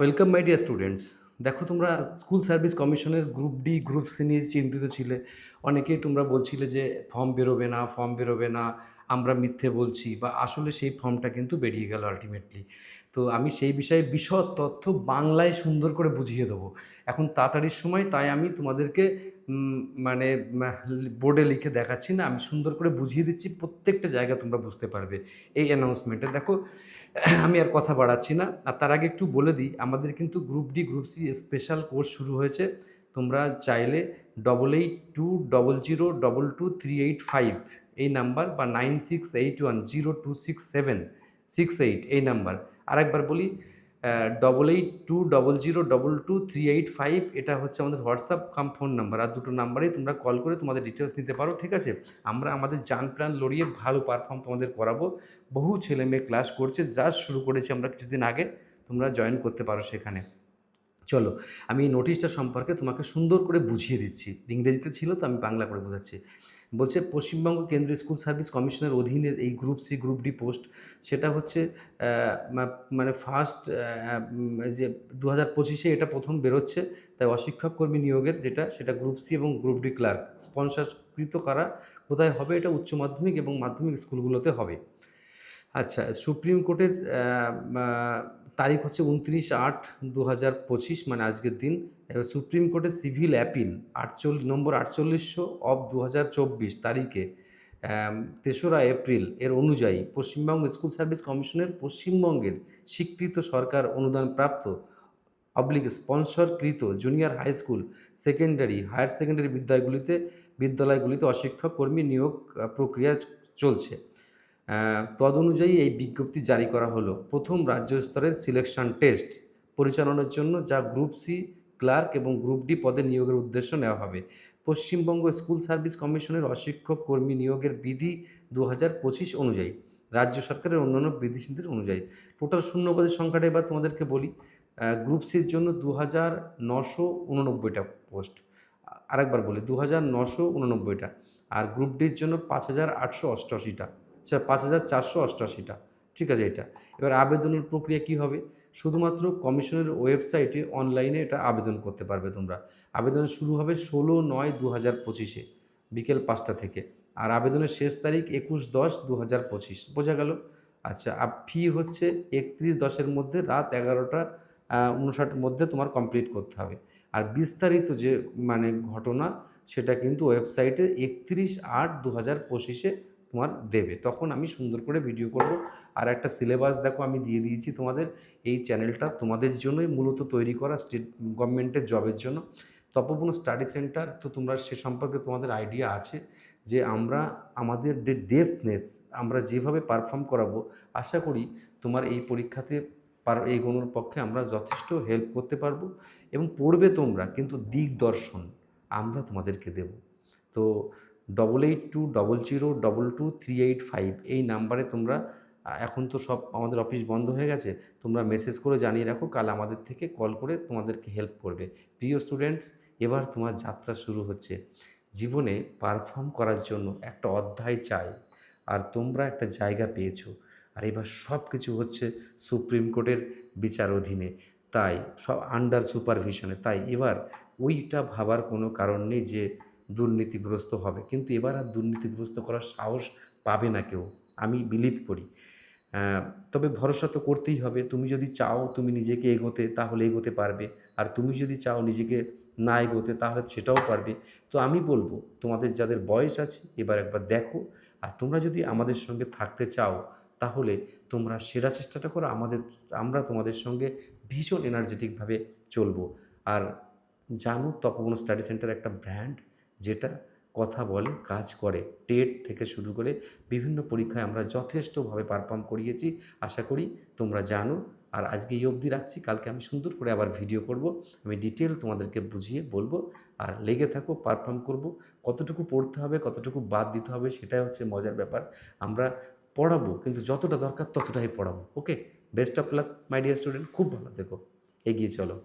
Welcome my dear students দেখো, তোমরা school service কমিশনের গ্রুপ ডি গ্রুপ সি নিয়ে চিন্তিত ছিলে। অনেকেই তোমরা বলছিলে যে ফর্ম বেরোবে না ফর্ম বেরোবে না, আমরা মিথ্যে বলছি, বা আসলে সেই ফর্মটা কিন্তু বেরিয়ে গেল আলটিমেটলি তো আমি সেই বিষয়ে বিশদ তথ্য বাংলায় সুন্দর করে বুঝিয়ে দেবো। এখন তাড়াতাড়ির সময় তাই আমি তোমাদেরকে মানে বোর্ডে লিখে দেখাচ্ছি না, আমি সুন্দর করে বুঝিয়ে দিচ্ছি, প্রত্যেকটা জায়গা তোমরা বুঝতে পারবে। এই অ্যানাউন্সমেন্টে দেখো, আমি আর কথা বাড়াচ্ছি না। আর তার আগে একটু বলে দিই, আমাদের কিন্তু group D, group C special course শুরু হয়েছে। তোমরা চাইলে double eight two double zero double two three eight five এই নাম্বার বা nine six eight one zero two six seven six eight এই নাম্বার আরেকবার বলি double eight two double zero double two three eight five এটা হচ্ছে আমাদের WhatsApp cum phone number. আর দুটো নাম্বারেই তোমরা কল করে তোমাদের ডিটেলস নিতে পারো, ঠিক আছে? আমরা আমাদের যান প্ল্যান লড়িয়ে ভালো পারফর্ম তোমাদের করাবো। বহু ছেলে মেয়ে ক্লাস করছে, যা শুরু করেছি আমরা কিছুদিন আগে, তোমরা জয়েন করতে পারো সেখানে। চলো, আমি এই নোটিশটা সম্পর্কে তোমাকে সুন্দর করে বুঝিয়ে দিচ্ছি। ইংরেজিতে ছিল তো আমি বাংলা করে বোঝাচ্ছি। বলছে পশ্চিমবঙ্গ কেন্দ্রীয় স্কুল সার্ভিস কমিশনের অধীনে এই group C, group D post. সেটা হচ্ছে মানে ফার্স্ট যে দু হাজার পঁচিশে এটা প্রথম বেরোচ্ছে। তাই অশিক্ষক কর্মী নিয়োগের যেটা, সেটা গ্রুপ সি এবং গ্রুপ ডি ক্লার্ক। স্পন্সরকৃত করা, কোথায় হবে এটা উচ্চ মাধ্যমিক এবং মাধ্যমিক স্কুলগুলোতে হবে। আচ্ছা সুপ্রিম কোর্টের তারিখ হচ্ছে উনত্রিশ আট দু হাজার পঁচিশ মানে আজকের দিন। এবার সুপ্রিম কোর্টে সিভিল অ্যাপিল আটচল্লিশ নম্বর আটচল্লিশশো অফ দু হাজার চব্বিশ তারিখে তেসরা এপ্রিল এর অনুযায়ী পশ্চিমবঙ্গ স্কুল সার্ভিস কমিশনের পশ্চিমবঙ্গের স্বীকৃত সরকার অনুদান প্রাপ্ত অবলিক স্পন্সরকৃত junior high school secondary, higher secondary বিদ্যালয়গুলিতে বিদ্যালয়গুলিতে অশিক্ষক কর্মী নিয়োগ প্রক্রিয়া চলছে। তদনুযায়ী এই বিজ্ঞপ্তি জারি করা হলো। প্রথম রাজ্য স্তরের সিলেকশন টেস্ট পরিচালনার জন্য, যা গ্রুপ সি, ক্লার্ক এবং গ্রুপ ডি পদে নিয়োগের উদ্দেশ্য নেওয়া হবে। পশ্চিমবঙ্গ স্কুল সার্ভিস কমিশনের অশিক্ষক কর্মী নিয়োগের বিধি দু হাজার পঁচিশ অনুযায়ী, রাজ্য সরকারের অন্যান্য বিধিনিষেধের অনুযায়ী। টোটাল শূন্যপদের সংখ্যাটা এবার তোমাদেরকে বলি। গ্রুপ সির জন্য দু হাজার নশো উননব্বইটা পোস্ট। আরেকবার বলি দু হাজার নশো উননব্বইটা। আর গ্রুপ ডির জন্য পাঁচ হাজার আটশো অষ্টআশিটা। পাঁচ হাজার চারশো অষ্টআশিটা। ঠিক আছে এটা। এবার আবেদনের প্রক্রিয়া কী হবে? শুধুমাত্র কমিশনের ওয়েবসাইটে অনলাইনে এটা আবেদন করতে পারবে তোমরা। আবেদন শুরু হবে ষোলো নয় দু হাজার পঁচিশে, বিকেল পাঁচটা থেকে। আর আবেদনের শেষ তারিখ একুশ দশ দু হাজার পঁচিশ। বোঝা গেল? আচ্ছা আর ফি হচ্ছে একত্রিশ দশের মধ্যে রাত এগারোটা উনষাটের মধ্যে তোমার কমপ্লিট করতে হবে। আর বিস্তারিত যে মানে ঘটনা, সেটা কিন্তু ওয়েবসাইটে একত্রিশ আট দু হাজার পঁচিশে তোমার দেবে। তখন আমি সুন্দর করে ভিডিও করব। আর একটা সিলেবাস দেখো আমি দিয়ে দিয়েছি তোমাদের। এই চ্যানেলটা তোমাদের জন্যই মূলত তৈরি করা স্টেট গভর্নমেন্টের জবের জন্য। তপবন স্টাডি সেন্টার তো তোমরা সে সম্পর্কে তোমাদের আইডিয়া আছে যে আমরা আমাদের যে ডেপথনেস আমরা যেভাবে পারফর্ম করাবো, আশা করি তোমার এই পরীক্ষাতে পার, এগোনোর পক্ষে আমরা যথেষ্ট হেল্প করতে পারব এবং পড়বে তোমরা, কিন্তু দিগদর্শন আমরা তোমাদেরকে দেব। তো double eight two double zero double two three eight five এই নাম্বারে তোমরা এখন তো সব আমাদের অফিস বন্ধ হয়ে গেছে, তোমরা মেসেজ করে জানিয়ে রাখো, কাল আমাদের থেকে কল করে তোমাদেরকে হেল্প করবে। প্রিয় স্টুডেন্টস এবার তোমার যাত্রা শুরু হচ্ছে। জীবনে পারফর্ম করার জন্য একটা অধ্যায় চাই, আর তোমরা একটা জায়গা পেয়েছ। আর এবার সব কিছু হচ্ছে সুপ্রিম কোর্টের বিচার অধীনে। তাই সব আন্ডার সুপারভিশনে তাই এবার ওইটা ভাবার কোনো কারণ নেই যে দুর্নীতিগ্রস্ত হবে। কিন্তু এবার আর দুর্নীতিগ্রস্ত করার সাহস পাবে না কেউ। আমি বিলিভ করি। তবে ভরসা তো করতেই হবে। তুমি যদি চাও তুমি নিজেকে এগোতে, তাহলে এগোতে পারবে। আর তুমি যদি চাও নিজেকে না এগোতে, তাহলে সেটাও পারবে। তো আমি বলব, তোমাদের যাদের বয়স আছে, এবার একবার দেখো। আর তোমরা যদি আমাদের সঙ্গে থাকতে চাও, তাহলে তোমরা সেরা চেষ্টাটা করো। আমাদের, আমরা তোমাদের সঙ্গে ভীষণ এনার্জেটিকভাবে চলবো। আর জানো, তপবন স্টাডি সেন্টার একটা ব্র্যান্ড যেটা কথা বলে, কাজ করে টেট থেকে শুরু করে বিভিন্ন পরীক্ষায় আমরা যথেষ্টভাবে পারফর্ম করিয়েছি। আশা করি তোমরা জানো। আর আজকে এই অবধি রাখছি। কালকে আমি সুন্দর করে আবার ভিডিও করব। আমি ডিটেল তোমাদেরকে বুঝিয়ে বলব। আর লেগে থাকো পারফর্ম করব। কতটুকু পড়তে হবে, কতটুকু বাদ দিতে হবে সেটাই হচ্ছে মজার ব্যাপার। আমরা পড়াবো, কিন্তু যতটা দরকার ততটাই পড়াবো। Okay best of luck my dear student খুব ভালো থেকো। এগিয়ে চলো।